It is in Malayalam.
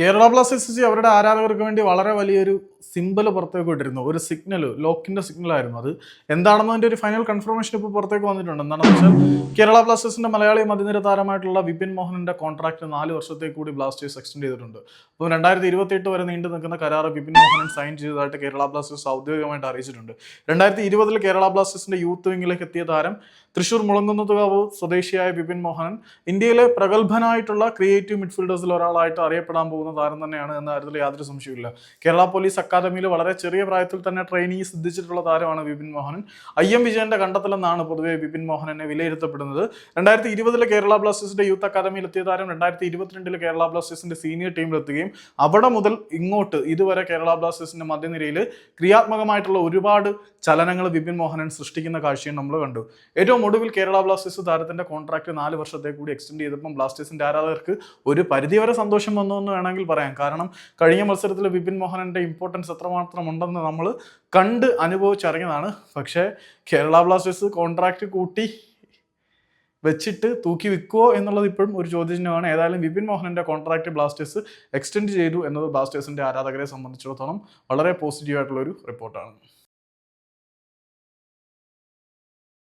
കേരള ബ്ലാസ്റ്റേഴ്സ് അവരുടെ ആരാധകർക്ക് വേണ്ടി വളരെ വലിയൊരു സിമ്പിൾ പുറത്തേക്ക് വിട്ടിരുന്നു ഒരു സിഗ്നൽ ലോക്കിന്റെ സിഗ്നൽ ആയിരുന്നു അത്. എന്താണെന്നതിന്റെ ഒരു ഫൈനൽ കൺഫർമേഷൻ ഇപ്പോൾ പുറത്തേക്ക് വന്നിട്ടുണ്ട്. എന്താണെന്ന് വെച്ചാൽ കേരള ബ്ലാസ്റ്റേഴ്സിന്റെ മലയാളി മതിനിര താരമായിട്ടുള്ള വിപിൻ മോഹനന്റെ കോൺട്രാക്ട് നാല് വർഷത്തേക്ക് കൂടി ബ്ലാസ്റ്റേഴ്സ് എക്സ്റ്റെൻഡ് ചെയ്തിട്ടുണ്ട്. അപ്പോൾ രണ്ടായിരത്തി ഇരുപത്തി എട്ട് വരെ നീണ്ടു നിൽക്കുന്ന കരാർ വിപിൻ മോഹനൻ സൈൻ ചെയ്തതായിട്ട് കേരള ബ്ലാസ്റ്റേഴ്സ് ഔദ്യോഗികമായിട്ട് അറിയിച്ചിട്ടുണ്ട്. രണ്ടായിരത്തി ഇരുപതിൽ കേരള ബ്ലാസ്റ്റേഴ്സിന്റെ യൂത്ത് വിങ്ങിലേക്ക് എത്തിയ താരം തൃശൂർ മുളങ്കുന്നത്തുകാവ് സ്വദേശിയായ വിപിൻ മോഹനൻ ഇന്ത്യയിലെ പ്രഗത്ഭനായിട്ടുള്ള ക്രിയേറ്റീവ് മിഡ്ഫീൽഡേഴ്സിൽ ഒരാളായിട്ട് അറിയപ്പെടാൻ പോകുന്ന താരം തന്നെയാണ് എന്ന കാര്യത്തിൽ യാതൊരു സംശയമില്ല കേരള പോലീസ് അക്കാദമിയിൽ വളരെ ചെറിയ പ്രായത്തിൽ തന്നെ ട്രെയിനിങ് സിദ്ധിച്ചിട്ടുള്ള താരമാണ് വിപിൻ മോഹനൻ. ഐ എം വിജയന്റെ കണ്ടെത്തലെന്നാണ് പൊതുവെ വിപിൻ മോഹനനെ വിലയിരുത്തപ്പെടുന്നത്. രണ്ടായിരത്തി ഇരുപതിലെ കേരള ബ്ലാസ്റ്റേഴ്സിന്റെ യൂത്ത് അക്കാദമിയിൽ എത്തിയ താരം രണ്ടായിരത്തി ഇരുപത്തിരണ്ടിലെ കേരള ബ്ലാസ്റ്റേഴ്സിന്റെ സീനിയർ ടീമിലെത്തുകയും അവിടെ മുതൽ ഇങ്ങോട്ട് ഇതുവരെ കേരള ബ്ലാസ്റ്റേഴ്സിന്റെ മധ്യനിരയിൽ ക്രിയാത്മകമായിട്ടുള്ള ഒരുപാട് ചലനങ്ങൾ വിപിൻ മോഹനൻ സൃഷ്ടിക്കുന്ന കാഴ്ചയും നമ്മൾ കണ്ടു. ഏറ്റവും ഒടുവിൽ കേരള ബ്ലാസ്റ്റേഴ്സ് താരത്തിന്റെ കോൺട്രാക്ട് നാല് വർഷത്തെ കൂടി എക്സ്റ്റെൻഡ് ചെയ്തപ്പം ബ്ലാസ്റ്റേഴ്സിന്റെ ആരാധകർക്ക് ഒരു പരിധിവരെ സന്തോഷം വന്നു എന്ന് വേണമെങ്കിൽ പറയാം. കാരണം കഴിഞ്ഞ മത്സരത്തിൽ വിപിൻ മോഹനന്റെ ഇമ്പോർട്ടൻസ് എത്രമാത്രം ഉണ്ടെന്ന് നമ്മൾ കണ്ട് അനുഭവിച്ചറിഞ്ഞതാണ്. പക്ഷേ കേരള ബ്ലാസ്റ്റേഴ്സ് കോൺട്രാക്ട് കൂട്ടി വെച്ചിട്ട് തൂക്കി വിൽക്കുമോ എന്നുള്ളത് ഇപ്പോഴും ഒരു ചോദ്യചിഹ്നമാണ്. ഏതായാലും വിപിൻ മോഹനന്റെ കോൺട്രാക്ട് ബ്ലാസ്റ്റേഴ്സ് എക്സ്റ്റെൻഡ് ചെയ്തു എന്നത് ബ്ലാസ്റ്റേഴ്സിന്റെ ആരാധകരെ സംബന്ധിച്ചിടത്തോളം വളരെ പോസിറ്റീവായിട്ടുള്ള ഒരു റിപ്പോർട്ടാണ്